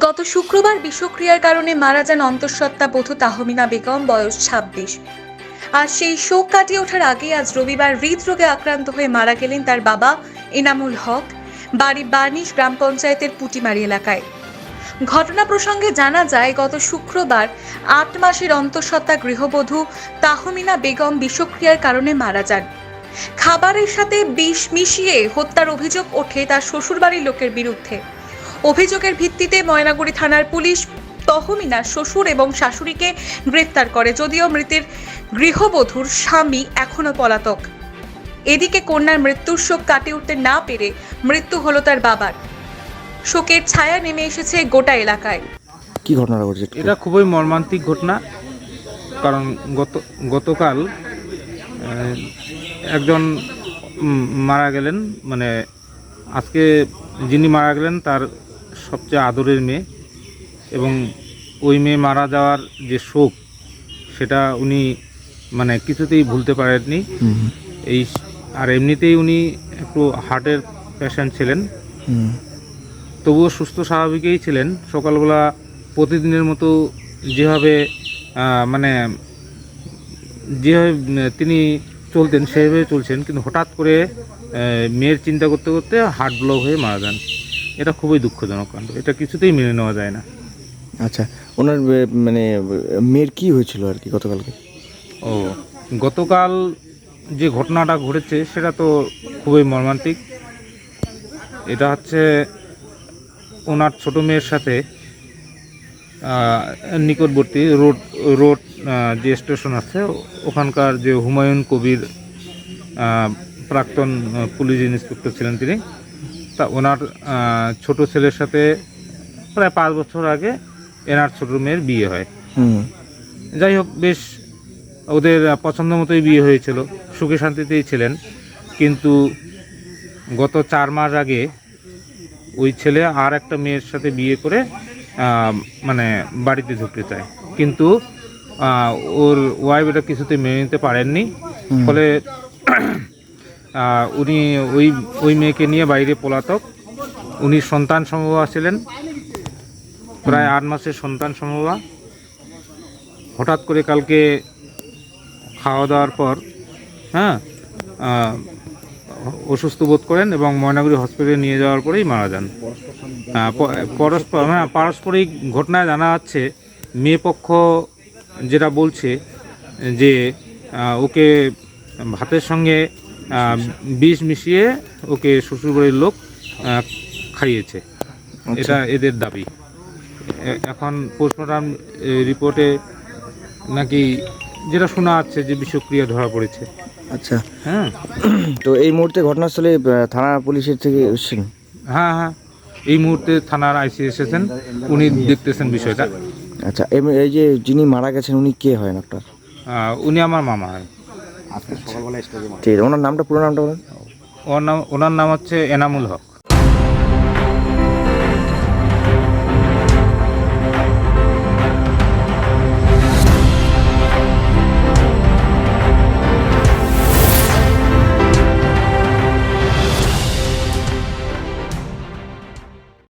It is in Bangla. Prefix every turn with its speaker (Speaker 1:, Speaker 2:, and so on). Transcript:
Speaker 1: গত শুক্রবার বিষক্রিয়ার কারণে মারা যান অন্তঃসত্ত্বা বধূ তাহমিনা বেগম, বয়স ছাব্বিশ। আর সেই শোক কাটিয়ে ওঠার আগে আজ রবিবার হৃদরোগে আক্রান্ত হয়ে মারা গেলেন তার বাবা এনামুল হক, বাড়ি বার্নিশ গ্রাম পঞ্চায়েতের পুটিমারি এলাকায়। ঘটনা প্রসঙ্গে জানা যায়, গত শুক্রবার আট মাসের অন্তঃসত্ত্বা গৃহবধূ তাহমিনা বেগম বিষক্রিয়ার কারণে মারা যান। খাবারের সাথে বিষ মিশিয়ে হত্যার অভিযোগ ওঠে তার শ্বশুরবাড়ির লোকের বিরুদ্ধে। অভিযোগের ভিত্তিতে ময়নাগুড়ি থানার পুলিশ তহমিনার শ্বশুর এবং শাশুড়িকে গ্রেফতার করে যদিও মৃতের গৃহবধূর স্বামী এখনও পলাতক। এদিকে কন্যার মৃত্যুর শোক কাটিয়ে উঠতে না পেরে মৃত্যু হলো তার বাবার। শোকের ছায়া নেমে এসেছে গোটা এলাকায়।
Speaker 2: কি ঘটনাটা ঘটেছে? একটু
Speaker 3: এটা খুবই মর্মান্তিক ঘটনা কারণ গত গতকাল আহ, একজন উম, মারা গেলেন মানে আজকে যিনি মারা গেলেন তার সবচেয়ে আদরের মেয়ে এবং ওই মেয়ে মারা যাওয়ার যে শোক সেটা উনি মানে কিছুতেই ভুলতে পারেননি। এই আর এমনিতেই উনি একটু হার্টের পেশেন্ট ছিলেন। তবুও সুস্থ স্বাভাবিকই ছিলেন। সকালবেলা প্রতিদিনের মতো যেভাবে মানে যেভাবে তিনি চলতেন সেভাবে চলছেন। কিন্তু হঠাৎ করে মেয়ের চিন্তা করতে করতে হার্ট ব্লক হয়ে মারা যান। এটা খুবই দুঃখজনক কাণ্ড। এটা কিছুতেই মেনে নেওয়া যায় না।
Speaker 2: আচ্ছা ওনার মানে মেয়ের কি হয়েছিল আর কি গতকালকে?
Speaker 3: ও গতকাল যে ঘটনাটা ঘটেছে সেটা তো খুবই মর্মান্তিক। এটা হচ্ছে ওনার ছোট মেয়ের সাথে নিকটবর্তী রোড রোড যে স্টেশন আছে ওখানকার যে হুমায়ুন কবির প্রাক্তন পুলিশ ইন্সপেক্টর ছিলেন তিনি তা ওনার ছোট ছেলের সাথে প্রায় পাঁচ বছর আগে এনার ছোট মেয়ের বিয়ে হয়। যাই হোক বেশ ওদের পছন্দ মতোই বিয়ে হয়েছিল সুখে শান্তিতেই ছিলেন। কিন্তু গত চার মাস আগে ওই ছেলে আর একটা মেয়ের সাথে বিয়ে করে মানে বাড়িতে ঢুকতে চায়। কিন্তু ওর ওয়াইফ এটা কিছুতে মেনে নিতে পারেননি। ফলে উনি ওই ওই মেয়েকে নিয়ে বাইরে পলাতক। উনি সন্তান সম্ভবা ছিলেন। প্রায় আট মাসের সন্তান সম্ভবা হঠাৎ করে কালকে খাওয়া দাওয়ার পর হ্যাঁ অসুস্থ বোধ করেন এবং ময়নাগুড়ি হসপিটালে নিয়ে যাওয়ার পরেই মারা যান। পরস্পর হ্যাঁ পারস্পরিক ঘটনায় জানা যাচ্ছে মেয়ে পক্ষ যেটা বলছে যে ওকে ভাতের সঙ্গে বিষ মিশিয়ে ওকে শ্বশুরবাড়ির লোক খাইয়েছে। এটা এদের দাবি। এখন পোস্টমর্টম রিপোর্টে নাকি যেটা শোনা যাচ্ছে যে বিষক্রিয়া ধরা পড়েছে।
Speaker 2: আচ্ছা।
Speaker 3: হ্যাঁ।
Speaker 2: তো এই মুহূর্তে ঘটনাস্থলে থানা পুলিশের থেকে এসেছেন?
Speaker 3: হ্যাঁ হ্যাঁ। এই মুহূর্তে থানার আইসি এসেছেন। উনি দেখতেছেন বিষয়টা।
Speaker 2: আচ্ছা এই যে যিনি মারা গেছেন উনি কে হয় আপনার
Speaker 3: উনি আমার মামা হয়।
Speaker 2: ঠিক আছে ওনার নামটা পুরো নামটা বলেন।
Speaker 3: ওর নাম ওনার নাম হচ্ছে এনামুল হক।